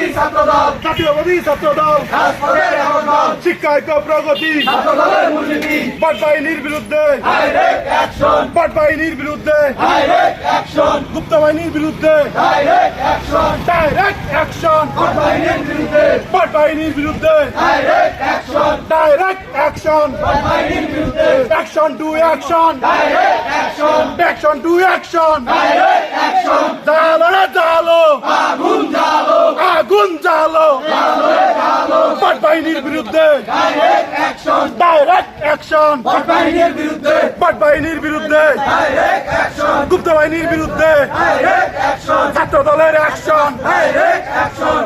জাতীয়বাদী ছাত্রদল। জাতীয়বাদী ছাত্র দল রাজপথের এখন দল। শিক্ষা ঐক্য প্রগতি। বাহিনীর বিরুদ্ধে। Direct action. বাট বাহিনীর বিরুদ্ধে ডাইরেক্ট অ্যাকশন। গুপ্ত বাহিনীর বিরুদ্ধে। Direct action. বাহিনীর বিরুদ্ধে। Direct action. Direct action. To action. Action. To action. বাহিনীর বিরুদ্ধে ডাইরেক্ট অ্যাকশন বাহিনীর বিরুদ্ধে. বাট বাহিনীর বিরুদ্ধে গুপ্ত বাহিনীর বিরুদ্ধে ছাত্র দলের অ্যাকশন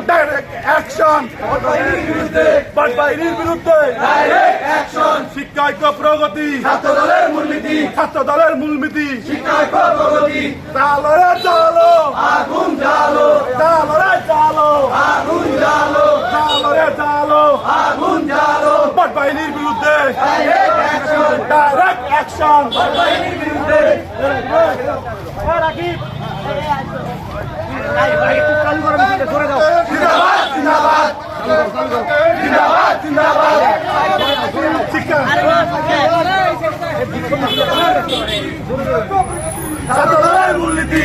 ডাইরেক্ট অ্যাকশন বাট বাহিনীর বিরুদ্ধে. ডাইরেক্ট অ্যাকশন শিক্ষা ঐক্য প্রগতি। ছাত্রদলের মূলনীতি। ছাত্র দলের মূলনীতি। শিক্ষা প্রগতি। জালো শিক্ষা ছাত্র দলের মূলনীতি